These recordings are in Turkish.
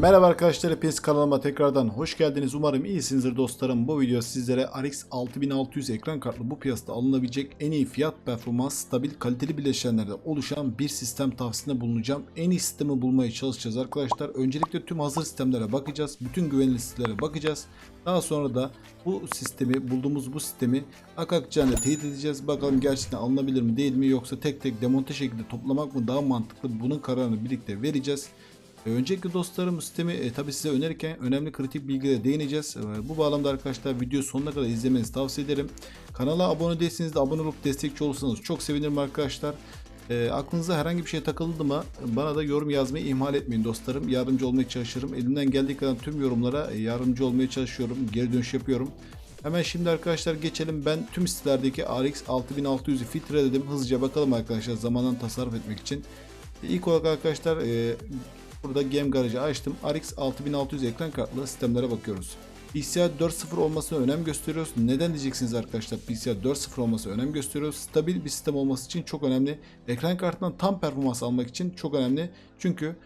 Merhaba arkadaşlar hepiniz kanalıma tekrardan hoş geldiniz. Umarım iyisinizdir dostlarım. Bu video sizlere RX 6600 ekran kartlı bu piyasada alınabilecek en iyi fiyat performans, stabil, kaliteli bileşenlerde oluşan bir sistem tavsiyesinde bulunacağım. En iyi sistemi bulmaya çalışacağız arkadaşlar. Öncelikle tüm hazır sistemlere bakacağız. Bütün güvenilir sitelere bakacağız. Daha sonra da bu sistemi, bulduğumuz bu sistemi akakçayla teyit edeceğiz. Bakalım gerçekten alınabilir mi değil mi yoksa tek tek demonte şekilde toplamak mı daha mantıklı bunun kararını birlikte vereceğiz. E, Öncelikle dostlarım sistemi e, tabi size önerirken önemli kritik bilgilere değineceğiz. E, bu bağlamda arkadaşlar video sonuna kadar izlemenizi tavsiye ederim. Kanala abone değilseniz de abone olup destekçi olursanız çok sevinirim arkadaşlar. E, aklınıza herhangi bir şey takıldı mı bana da yorum yazmayı ihmal etmeyin dostlarım. Yardımcı olmaya çalışırım. Elimden geldiği kadar tüm yorumlara e, yardımcı olmaya çalışıyorum. Geri dönüş yapıyorum. Hemen şimdi arkadaşlar geçelim. Ben tüm sitelerdeki RX 6600'ü filtreledim. Hızlıca bakalım arkadaşlar zamandan tasarruf etmek için. İlk olarak arkadaşlar e, Burada Game Garage'ı açtım. RX 6600 ekran kartlı sistemlere bakıyoruz. PCI 4.0 olmasına önem gösteriyoruz. Neden diyeceksiniz arkadaşlar? PCI 4.0 olması önem gösteriyoruz. Stabil bir sistem olması için çok önemli. Ekran kartından tam performans almak için çok önemli. Çünkü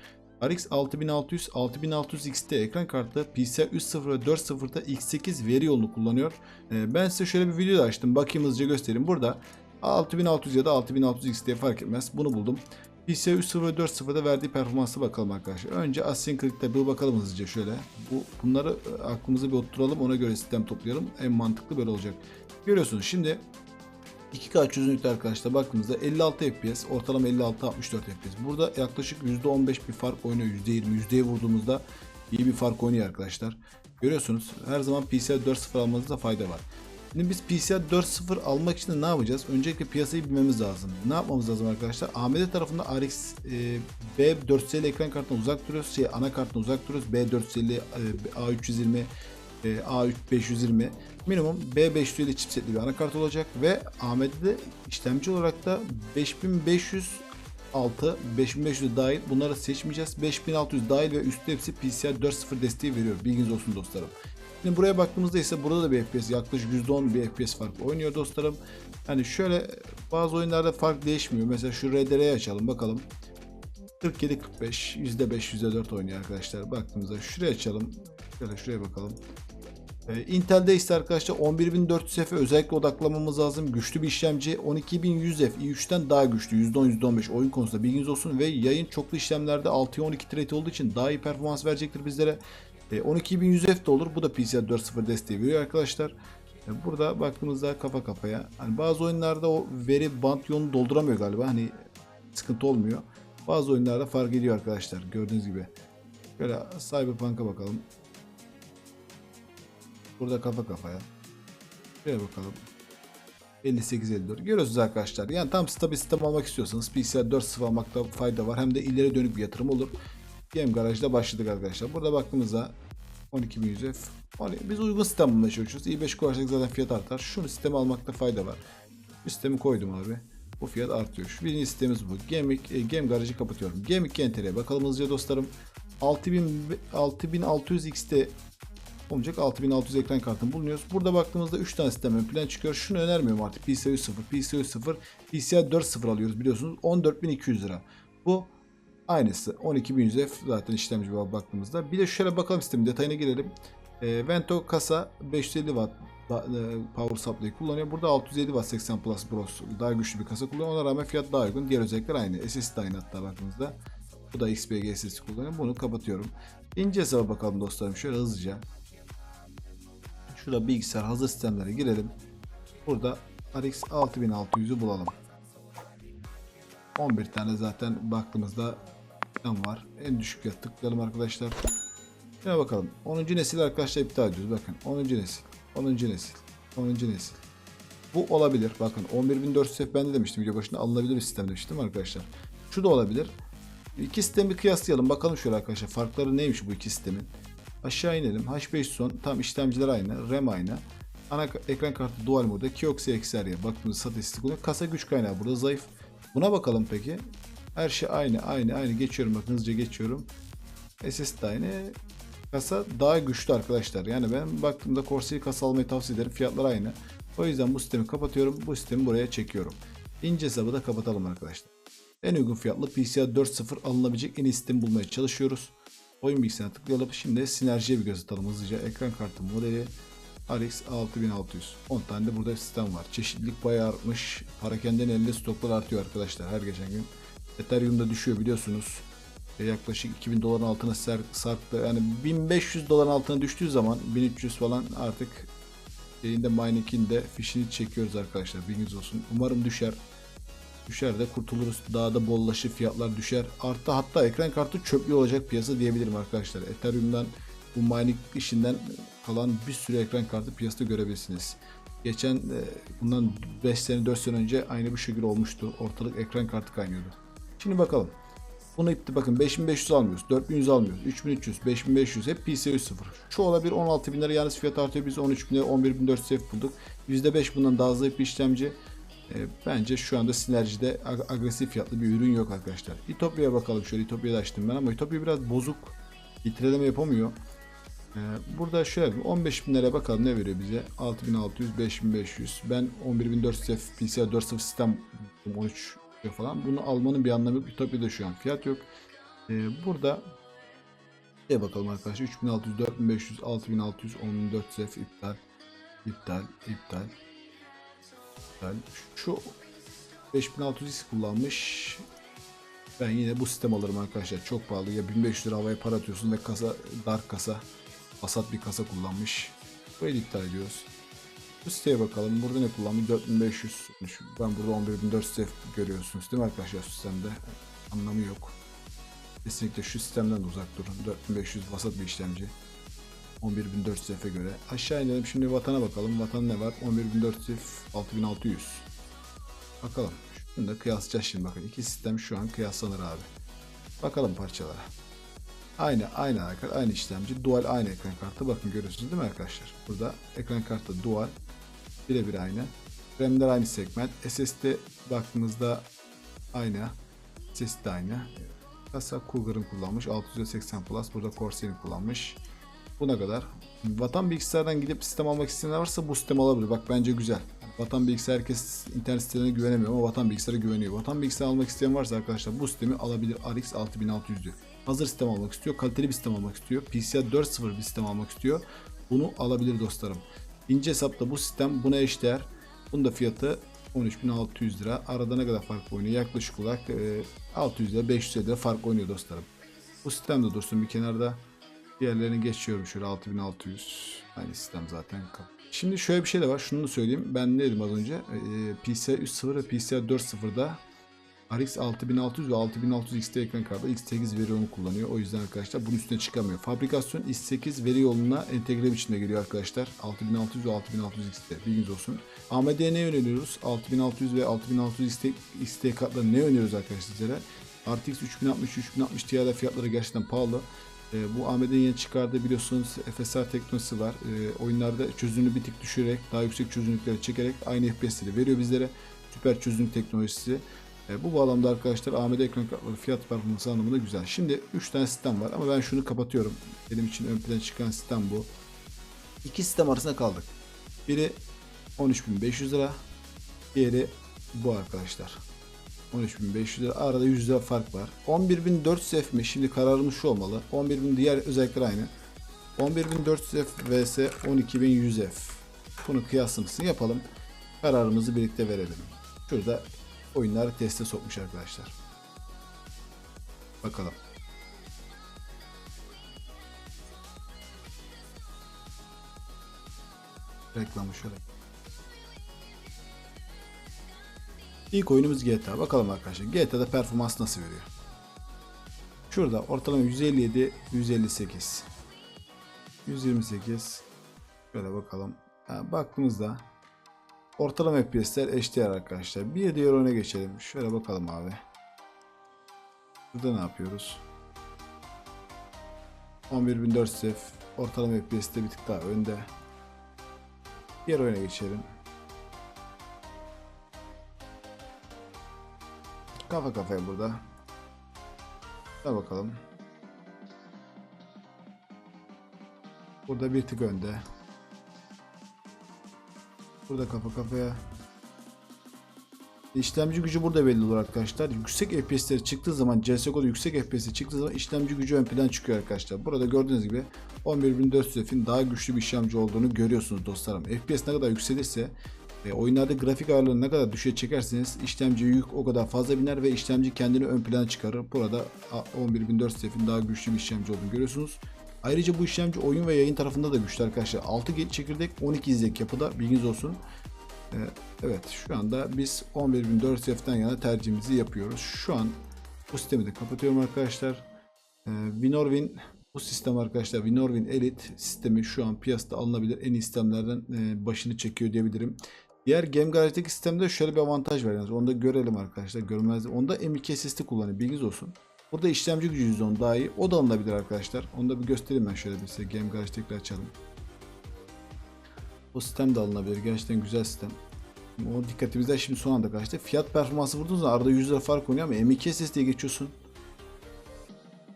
RX 6600, 6600 XT ekran kartı PCI 3.0 ve 4.0'da X8 veri yolunu kullanıyor. Ee, Ben size şöyle bir video da açtım. Bakayım hızlıca göstereyim. Burada 6600 ya da 6600 XT fark etmez. Bunu buldum. PCI 3.0 ve 4.0'da verdiği performansı bakalım arkadaşlar. Önce Asynchronic'te bir bakalım hızlıca şöyle. Bu bunları e, aklımıza bir oturalım ona göre sistem toplayalım. En mantıklı böyle olacak. Görüyorsunuz şimdi 2K çözünürlükte arkadaşlar baktığımızda 56 FPS, ortalama 56-64 FPS. Burada yaklaşık %15 bir fark oynuyor. %20, %'ye vurduğumuzda iyi bir fark oynuyor arkadaşlar. Görüyorsunuz her zaman PCI 4.0 almanızda fayda var. Şimdi biz PCI 4.0 almak için de ne yapacağız? Öncelikle piyasayı bilmemiz lazım. Ne yapmamız lazım arkadaşlar? AMD tarafında RX e, B450 ekran kartından uzak duruyoruz. Şey, ana kartından uzak duruyoruz. B450, e, A320, e, A520 minimum B550 chipsetli bir anakart olacak ve AMD'de işlemci olarak da 5500 6, 5500 dahil bunları seçmeyeceğiz. 5600 dahil ve üstü hepsi PCI 4.0 desteği veriyor. Bilginiz olsun dostlarım. Şimdi buraya baktığımızda ise burada da bir FPS yaklaşık %10 bir FPS fark oynuyor dostlarım. Yani şöyle bazı oyunlarda fark değişmiyor. Mesela şu RDR'yi açalım bakalım. 47 45 %5 %4 oynuyor arkadaşlar. Baktığımızda şuraya açalım. Şöyle şuraya bakalım. Ee, Intel'de ise arkadaşlar 11400F'e özellikle odaklamamız lazım. Güçlü bir işlemci 12100F i3'ten daha güçlü. %10 %15 oyun konusunda bilginiz olsun ve yayın çoklu işlemlerde 6'ya 12 rate olduğu için daha iyi performans verecektir bizlere. E, 12100F de olur. Bu da PCI 4.0 desteği veriyor arkadaşlar. E, Burada baktığımızda kafa kafaya. Hani bazı oyunlarda o veri band yolunu dolduramıyor galiba. Hani sıkıntı olmuyor. Bazı oyunlarda fark ediyor arkadaşlar. Gördüğünüz gibi. Böyle Cyberpunk'a bakalım. Burada kafa kafaya. Şuraya bakalım. 58-54. Görüyorsunuz arkadaşlar. Yani tam stabil sistem almak istiyorsanız PCI 4.0 almakta fayda var. Hem de ileri dönük bir yatırım olur. Game Garage'da başladık arkadaşlar. Burada baktığımızda 12100F. Hani biz uygun sistem bulmaya çalışıyoruz. i5 koyarsak zaten fiyat artar. Şunu sistemi almakta fayda var. Sistemi koydum abi. Bu fiyat artıyor. Şu birinci sistemimiz bu. Game, e, Game Garage'ı kapatıyorum. Game Genter'e bakalım hızlıca dostlarım. 6000, 6600 XT olacak 6600 ekran kartını bulunuyoruz. Burada baktığımızda 3 tane sistem ön plan çıkıyor. Şunu önermiyorum artık. PCI 0, PCI 0, PCI 4.0 alıyoruz biliyorsunuz. 14200 lira. Bu Aynısı 12100F zaten işlemci var baktığımızda. Bir de şöyle bakalım sistemin detayına girelim. E, Vento kasa 550 watt e, power supply kullanıyor. Burada 650 watt 80 Plus Bros daha güçlü bir kasa kullanıyor. Ona rağmen fiyat daha uygun. Diğer özellikler aynı. SSD aynı hatta baktığımızda. Bu da XPG SSD kullanıyor. Bunu kapatıyorum. İnce hesaba bakalım dostlarım. Şöyle hızlıca. Şurada bilgisayar hazır sistemlere girelim. Burada RX 6600'ü bulalım. 11 tane zaten baktığımızda sistem var. En düşük fiyat tıklayalım arkadaşlar. Şuna bakalım. 10. nesil arkadaşlar iptal ediyoruz. Bakın 10. nesil. 10. nesil. 10. nesil. Bu olabilir. Bakın 11400F ben de demiştim video başında alınabilir bir sistem demiştim arkadaşlar. Şu da olabilir. İki sistemi kıyaslayalım. Bakalım şöyle arkadaşlar. Farkları neymiş bu iki sistemin. Aşağı inelim. H510 tam işlemciler aynı. RAM aynı. Ana ekran kartı dual moda. Kioxia XR'ye baktığımızda statistik oluyor. Kasa güç kaynağı burada zayıf. Buna bakalım peki. Her şey aynı aynı aynı geçiyorum bakın hızlıca geçiyorum. SSD aynı. Kasa daha güçlü arkadaşlar. Yani ben baktığımda Corsair kasa almayı tavsiye ederim. Fiyatlar aynı. O yüzden bu sistemi kapatıyorum. Bu sistemi buraya çekiyorum. İnce hesabı da kapatalım arkadaşlar. En uygun fiyatlı PCI 4.0 alınabilecek en iyi sistemi bulmaya çalışıyoruz. oyun bilgisayarına tıklayalım. Şimdi sinerjiye bir göz atalım hızlıca. Ekran kartı modeli RX 6600. 10 tane de burada sistem var. Çeşitlilik bayağı artmış. Parakenden elde stoklar artıyor arkadaşlar her geçen gün. Ethereum da düşüyor biliyorsunuz. E, yaklaşık 2000 doların altına ser- sarktı. Yani 1500 doların altına düştüğü zaman 1300 falan artık şeyinde mining'in de fişini çekiyoruz arkadaşlar. Bilginiz olsun. Umarım düşer. Düşer de kurtuluruz. Daha da bollaşır fiyatlar düşer. Artı hatta ekran kartı çöplü olacak piyasa diyebilirim arkadaşlar. Ethereum'dan bu mining işinden kalan bir sürü ekran kartı piyasada görebilirsiniz. Geçen e, bundan 5 sene 4 sene önce aynı bu şekilde olmuştu. Ortalık ekran kartı kaynıyordu. Şimdi bakalım. Bunu ipti bakın 5500 almıyoruz. 4100 almıyoruz. 3300, 5500 hep PCI 0. Şu olabilir 16 bin lira yalnız fiyat artıyor. Biz 13 bin lira 11400 F bulduk. %5 bundan daha zayıf bir işlemci. E, bence şu anda sinerjide ag- agresif fiyatlı bir ürün yok arkadaşlar. İtopya'ya bakalım şöyle İtopya'da açtım ben ama İtopya biraz bozuk. İtireleme yapamıyor. E, burada şöyle 15 bin liraya bakalım ne veriyor bize? 6600, 5500. Ben 11400 F PCI 4.0 sistem buldum, 13 diyor falan. Bunu almanın bir anlamı yok. Ütopya'da şu an fiyat yok. Ee, burada şeye bakalım arkadaşlar. 3600, 4500, 6600, 10400 F iptal. iptal, iptal. iptal. Şu 5600 kullanmış. Ben yine bu sistem alırım arkadaşlar. Çok pahalı. Ya 1500 lira havaya para atıyorsun ve kasa dark kasa. Basat bir kasa kullanmış. Da iptal ediyoruz. Bu siteye bakalım. Burada ne kullanmış? 4500. Ben burada 11400 F görüyorsunuz değil mi arkadaşlar sistemde? Anlamı yok. Kesinlikle şu sistemden de uzak durun. 4500 vasat bir işlemci. 11400 F'e göre. Aşağı inelim şimdi vatana bakalım. Vatan ne var? 11400 F 6600. Bakalım. Şunu da kıyaslayacağız şimdi bakın. İki sistem şu an kıyaslanır abi. Bakalım parçalara. Aynı aynı arkadaşlar aynı işlemci dual aynı ekran kartı. Bakın görüyorsunuz değil mi arkadaşlar? Burada ekran kartı dual birebir aynı. RAM'ler aynı segment. SSD baktığımızda aynı SSD aynı. Kasa Cougar'ın kullanmış 680 Plus. Burada Corsair'in kullanmış. Buna kadar. Vatan bilgisayardan gidip sistem almak isteyenler varsa bu sistem alabilir. Bak bence güzel. Vatan bilgisayar herkes internet sitelerine güvenemiyor ama Vatan bilgisayara güveniyor. Vatan bilgisayar almak isteyen varsa arkadaşlar bu sistemi alabilir. RX 6600'lü. Hazır sistem almak istiyor, kaliteli bir sistem almak istiyor, PCI 4.0 bir sistem almak istiyor. Bunu alabilir dostlarım. İnce hesapta bu sistem buna eşdeğer. Bunun da fiyatı 13.600 lira. Arada ne kadar fark oynuyor? Yaklaşık olarak e, 600 lira 500 lira fark oynuyor dostlarım. Bu sistem de dursun bir kenarda. Diğerlerini geçiyorum şöyle 6600. Aynı sistem zaten. Şimdi şöyle bir şey de var. Şunu da söyleyeyim. Ben ne dedim az önce? Ee, PCI 3.0 ve PCI 4.0'da RX 6600 ve 6600 XT ekran kartı X8 veri yolunu kullanıyor. O yüzden arkadaşlar bunun üstüne çıkamıyor. Fabrikasyon X8 veri yoluna entegre biçimde geliyor arkadaşlar. 6600 ve 6600 XT bilginiz olsun. AMD'ye ne öneriyoruz? 6600 ve 6600 XT, XT kartları ne öneriyoruz arkadaşlar sizlere? RTX 3060, 3060 Ti'de fiyatları gerçekten pahalı. E, bu AMD'nin yeni çıkardığı biliyorsunuz FSR teknolojisi var. E, oyunlarda çözünürlüğü bir tık düşürerek daha yüksek çözünürlükleri çekerek aynı FPS'leri veriyor bizlere. Süper çözünürlük teknolojisi. E, bu bağlamda arkadaşlar AMD ekran kartları fiyat performansı anlamında güzel. Şimdi 3 tane sistem var ama ben şunu kapatıyorum. Benim için ön plana çıkan sistem bu. İki sistem arasında kaldık. Biri 13.500 lira. Diğeri bu arkadaşlar. 13.500 lira. Arada 100 lira fark var. 11.400 F mi? Şimdi kararımız şu olmalı. 11.000 diğer özellikler aynı. 11.400 F vs 12.100 F. Bunu kıyaslamasını yapalım. Kararımızı birlikte verelim. Şurada oyunları teste sokmuş arkadaşlar. Bakalım. Reklamı şöyle. İlk oyunumuz GTA. Bakalım arkadaşlar GTA'da performans nasıl veriyor? Şurada ortalama 157, 158, 128. Şöyle bakalım. Ha, baktığımızda ortalama FPS'ler eşdeğer arkadaşlar. Bir diğer oyuna geçelim. Şöyle bakalım abi. Burada ne yapıyoruz? 11400 F ortalama FPS'te bir tık daha önde. Diğer oyuna geçelim. Kafa kafaya burada. Da bakalım. Burada bir tık önde. Burada kafa kafaya. İşlemci gücü burada belli olur arkadaşlar. Yüksek FPS'leri çıktığı zaman CSGO'da yüksek FPS'i çıktığı zaman işlemci gücü ön plan çıkıyor arkadaşlar. Burada gördüğünüz gibi 11400F'in daha güçlü bir işlemci olduğunu görüyorsunuz dostlarım. FPS ne kadar yükselirse e, oyunlarda grafik ayarlarını ne kadar düşe çekerseniz işlemci yük o kadar fazla biner ve işlemci kendini ön plana çıkarır. Burada 11400F'in daha güçlü bir işlemci olduğunu görüyorsunuz. Ayrıca bu işlemci oyun ve yayın tarafında da güçlü arkadaşlar. 6 çekirdek 12 izlek yapıda bilginiz olsun. Ee, Evet şu anda biz 11400F'den yana tercihimizi yapıyoruz. Şu an bu sistemi de kapatıyorum arkadaşlar. Ee, Winorwin bu sistem arkadaşlar Winorwin Elite sistemi şu an piyasada alınabilir en iyi sistemlerden e, başını çekiyor diyebilirim. Diğer Game Garage'deki sistemde şöyle bir avantaj var. Yani onu da görelim arkadaşlar. Görmez. Onda M2 SSD kullanıyor. Bilginiz olsun. Burada işlemci gücü %10 daha iyi. O da alınabilir arkadaşlar. Onu da bir göstereyim ben şöyle bir size. Game Garage tekrar açalım. O sistem de alınabilir. Gerçekten güzel sistem. O dikkatimizden şimdi son anda kaçtı. Fiyat performansı vurduğunuz zaman arada 100 lira fark oynuyor ama M2 SSD'ye geçiyorsun.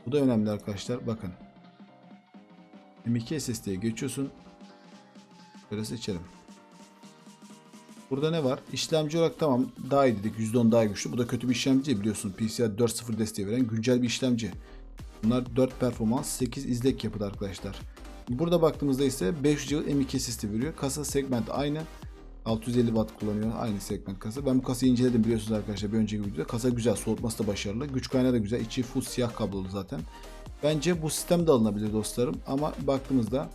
Bu da önemli arkadaşlar. Bakın. M2 SSD'ye geçiyorsun. Böyle seçelim. Burada ne var? İşlemci olarak tamam daha iyi dedik. %10 daha güçlü. Bu da kötü bir işlemci biliyorsun. PCI 4.0 desteği veren güncel bir işlemci. Bunlar 4 performans 8 izlek yapıda arkadaşlar. Burada baktığımızda ise 500 yıl M2 SSD veriyor. Kasa segment aynı. 650 watt kullanıyor. Aynı segment kasa. Ben bu kasayı inceledim biliyorsunuz arkadaşlar bir önceki videoda. Kasa güzel. Soğutması da başarılı. Güç kaynağı da güzel. İçi full siyah kablolu zaten. Bence bu sistem de alınabilir dostlarım. Ama baktığımızda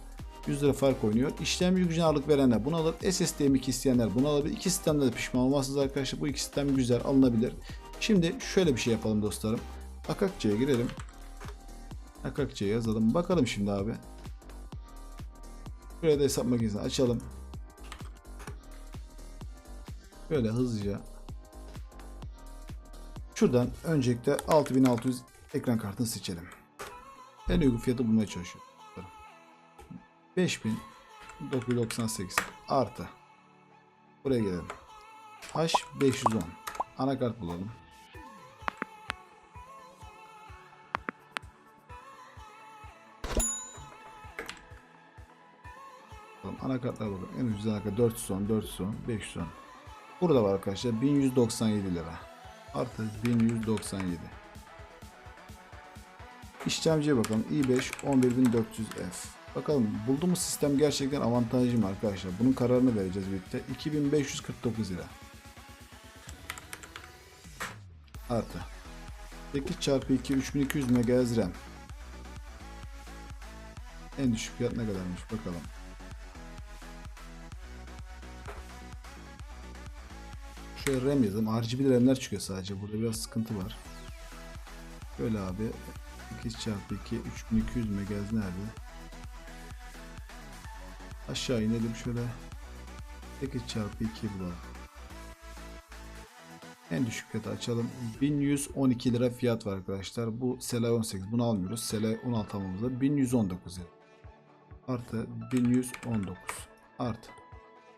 100 lira fark oynuyor. İşlemci gücüne ağırlık verenler bunu alır. SSD M2 isteyenler bunu alabilir. İki sistemde de pişman olmazsınız arkadaşlar. Bu iki sistem güzel alınabilir. Şimdi şöyle bir şey yapalım dostlarım. Akakçı'ya girelim. Akakçı'ya yazalım. Bakalım şimdi abi. Şuraya da hesap makinesini açalım. Böyle hızlıca. Şuradan öncelikle 6600 ekran kartını seçelim. En uygun fiyatı bulmaya çalışıyorum. 5998 artı. Buraya gelelim. H510 anakart bulalım. Anakartlar bakalım. En ucuz anakart 410, 410, 510. Burada var arkadaşlar 1197 lira. Artı 1197. İşlemciye bakalım. i5 11400F. Bakalım bulduğumuz sistem gerçekten avantajlı mı arkadaşlar? Bunun kararını vereceğiz birlikte. 2549 lira. Artı. 8 çarpı 2 3200 MHz RAM. En düşük fiyat ne kadarmış bakalım. Şöyle RAM yazalım. RGB RAM'ler çıkıyor sadece. Burada biraz sıkıntı var. Böyle abi. 8 çarpı 2 3200 MHz nerede? Aşağı inelim şöyle. 8 çarpı 2 bulalım. En düşük fiyatı açalım. 1112 lira fiyat var arkadaşlar. Bu Sela 18. Bunu almıyoruz. Sela 16 almamızda 1119 lira. Artı 1119 artı.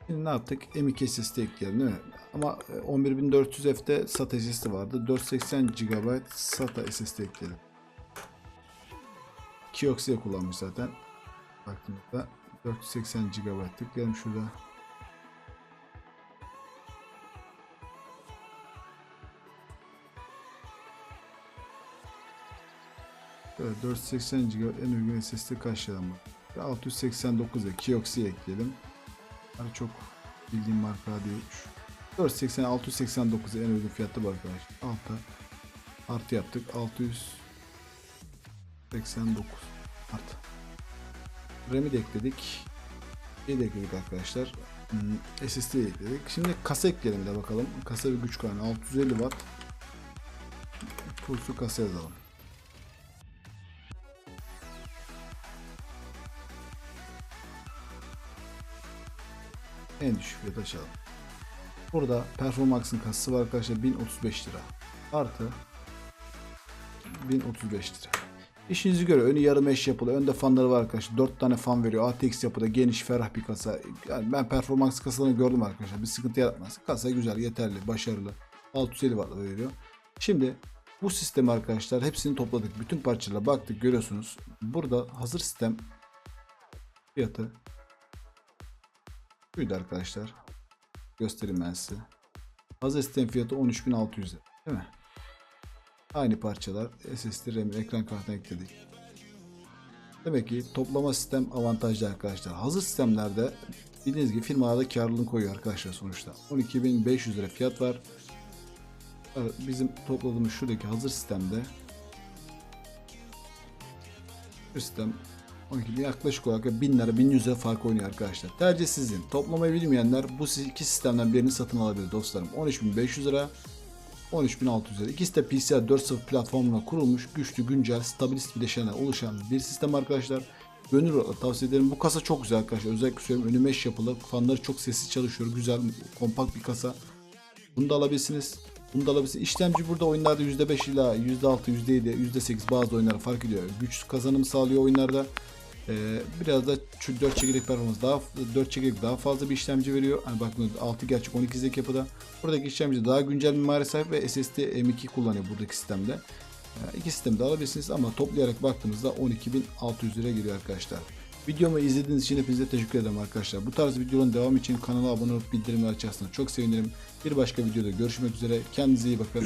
Şimdi ne yaptık? M2 SSD ekleyelim değil mi? Ama 11400F'de SATA SSD vardı. 480 GB SATA SSD ekleyelim. Kioxia kullanmış zaten. Baktığımızda 480 GB tıklayalım şurada. Evet, 480 GB en uygun SSD bak. 689'a Kioxia ekleyelim. Hani çok bildiğim marka değilmiş. 480 689 en uygun fiyatlı bu arkadaşlar. Alta artı yaptık. 689 artı. RAM'i de ekledik. Şey de ekledik arkadaşlar. Hmm, SSD ekledik. Şimdi kasa ekleyelim de bakalım. Kasa bir güç kaynağı 650 watt. Pulsu kasa yazalım. En düşük fiyat açalım. Burada Performax'ın kasası var arkadaşlar 1035 lira. Artı 1035 lira. İşinizi göre önü yarım eş yapılı. Önde fanları var arkadaşlar. 4 tane fan veriyor. ATX yapıda geniş ferah bir kasa. Yani ben performans kasalarını gördüm arkadaşlar. Bir sıkıntı yaratmaz. Kasa güzel, yeterli, başarılı. 650 watt veriyor. Şimdi bu sistemi arkadaşlar hepsini topladık. Bütün parçalara baktık görüyorsunuz. Burada hazır sistem fiyatı buydu arkadaşlar. Göstereyim ben size. Hazır sistem fiyatı 13.600 lira. Değil mi? Aynı parçalar. SSD RAM ekran kartına ekledik. Demek ki toplama sistem avantajlı arkadaşlar. Hazır sistemlerde bildiğiniz gibi firmalarda karlılığını koyuyor arkadaşlar sonuçta. 12.500 lira fiyat var. Bizim topladığımız şuradaki hazır sistemde sistem 12 bin yaklaşık olarak 1000 lira 1100 lira fark oynuyor arkadaşlar. Tercih sizin. Toplamayı bilmeyenler bu iki sistemden birini satın alabilir dostlarım. 13.500 lira 13.600 lira. İkisi de PCR 4.0 platformuna kurulmuş, güçlü, güncel, stabilist bileşenler oluşan bir sistem arkadaşlar. Gönül rahatlıkla tavsiye ederim. Bu kasa çok güzel arkadaşlar. Özellikle söylüyorum önü mesh yapılı. Fanları çok sessiz çalışıyor. Güzel, kompakt bir kasa. Bunu da alabilirsiniz. Bunu da alabilirsiniz. İşlemci burada oyunlarda %5 ila %6, %7, %8 bazı oyunlara fark ediyor. Güç kazanımı sağlıyor oyunlarda. Ee, biraz da şu 4 çekirdek performans daha 4 çekirdek daha fazla bir işlemci veriyor. Hani bakın 6 gerçek 12 zek yapıda. Buradaki işlemci daha güncel mimari sahip ve SSD M2 kullanıyor buradaki sistemde. Ee, iki sistemi de alabilirsiniz ama toplayarak baktığımızda 12.600 lira geliyor arkadaşlar. Videomu izlediğiniz için hepinize teşekkür ederim arkadaşlar. Bu tarz videoların devamı için kanala abone olup bildirimleri açarsanız çok sevinirim. Bir başka videoda görüşmek üzere. Kendinize iyi bakın.